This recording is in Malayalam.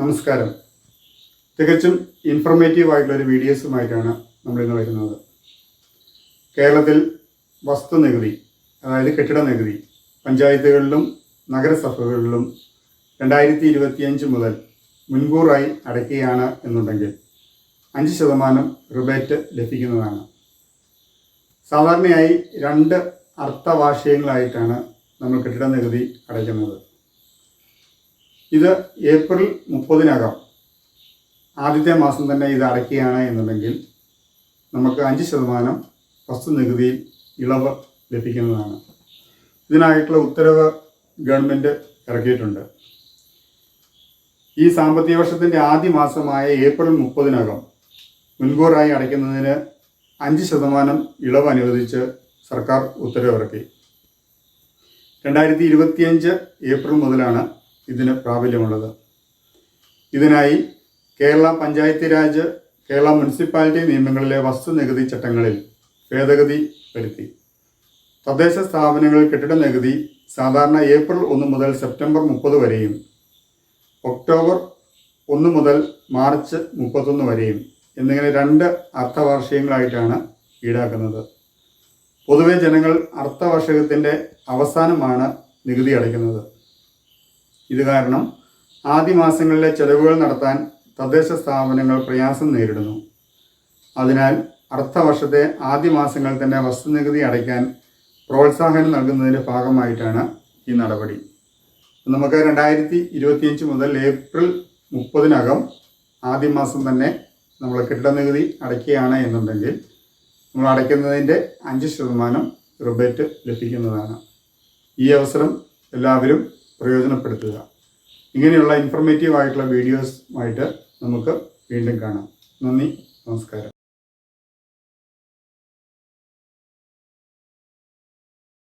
നമസ്കാരം. തികച്ചും ഇൻഫർമേറ്റീവ് ആയിട്ടുള്ള ഒരു വീഡിയോസുമായിട്ടാണ് നമ്മളിന്ന് വരുന്നത്. കേരളത്തിൽ വസ്തു നികുതി അതായത് കെട്ടിട നികുതി പഞ്ചായത്തുകളിലും നഗരസഭകളിലും രണ്ടായിരത്തി ഇരുപത്തിയഞ്ച് മുതൽ മുൻകൂറായി അടയ്ക്കുകയാണ് എന്നുണ്ടെങ്കിൽ അഞ്ച് ശതമാനം റിബേറ്റ് ലഭിക്കുന്നതാണ്. സാധാരണയായി രണ്ട് അർത്ഥവാർഷികങ്ങളായിട്ടാണ് നമ്മൾ കെട്ടിട നികുതി അടയ്ക്കുന്നത്. ഇത് ഏപ്രിൽ മുപ്പതിനകം ആദ്യത്തെ മാസം തന്നെ ഇത് അടയ്ക്കുകയാണ് എന്നുണ്ടെങ്കിൽ നമുക്ക് അഞ്ച് ശതമാനം വസ്തു നികുതിയിൽ ഇളവ് ലഭിക്കുന്നതാണ്. ഇതിനായിട്ടുള്ള ഉത്തരവ് ഗവൺമെന്റ് ഇറക്കിയിട്ടുണ്ട്. ഈ സാമ്പത്തിക വർഷത്തിന്റെ ആദ്യ മാസമായ ഏപ്രിൽ മുപ്പതിനകം മുൻകൂറായി അടയ്ക്കുന്നതിന് അഞ്ച് ശതമാനം ഇളവ് അനുവദിച്ച് സർക്കാർ ഉത്തരവിറക്കി. രണ്ടായിരത്തി ഇരുപത്തിയഞ്ച് ഏപ്രിൽ മുതലാണ് ഇതിന് പ്രാബല്യമുള്ളത്. ഇതിനായി കേരള പഞ്ചായത്ത് രാജ് കേരള മുനിസിപ്പാലിറ്റി നിയമങ്ങളിലെ വസ്തു നികുതി ചട്ടങ്ങളിൽ ഭേദഗതി വരുത്തി. തദ്ദേശ സ്ഥാപനങ്ങളിൽ കെട്ടിട നികുതി സാധാരണ ഏപ്രിൽ ഒന്ന് മുതൽ സെപ്റ്റംബർ മുപ്പത് വരെയും ഒക്ടോബർ ഒന്ന് മുതൽ മാർച്ച് മുപ്പത്തൊന്ന് വരെയും എന്നിങ്ങനെ രണ്ട് അർത്ഥവാർഷികങ്ങളായിട്ടാണ് ഈടാക്കുന്നത്. പൊതുവെ ജനങ്ങൾ അർത്ഥവാർഷികത്തിന്റെ അവസാനമാണ് നികുതി അടയ്ക്കുന്നത്. ഇത് കാരണം ആദ്യ മാസങ്ങളിലെ ചെലവുകൾ നടത്താൻ തദ്ദേശ സ്ഥാപനങ്ങൾ പ്രയാസം നേരിടുന്നു. അതിനാൽ അർത്ഥവർഷത്തെ ആദ്യ മാസങ്ങളിൽ തന്നെ വസ്തുനികുതി അടയ്ക്കാൻ പ്രോത്സാഹനം നൽകുന്നതിന്റെ ഭാഗമായിട്ടാണ് ഈ നടപടി. നമുക്ക് രണ്ടായിരത്തി ഇരുപത്തിയഞ്ച് മുതൽ ഏപ്രിൽ മുപ്പതിനകം ആദ്യ മാസം തന്നെ നമ്മൾ കെട്ടിട നികുതി അടയ്ക്കുകയാണ് എന്നുണ്ടെങ്കിൽ നമ്മൾ അടയ്ക്കുന്നതിന്റെ അഞ്ച് ശതമാനം റിബേറ്റ് ലഭിക്കുന്നതാണ്. ഈ അവസരം എല്ലാവരും പ്രയോജനപ്പെടുത്തുക. ഇങ്ങനെയുള്ള ഇൻഫർമേറ്റീവ് ആയിട്ടുള്ള വീഡിയോസുമായിട്ട് നമുക്ക് വീണ്ടും കാണാം. നന്ദി നമസ്കാരം.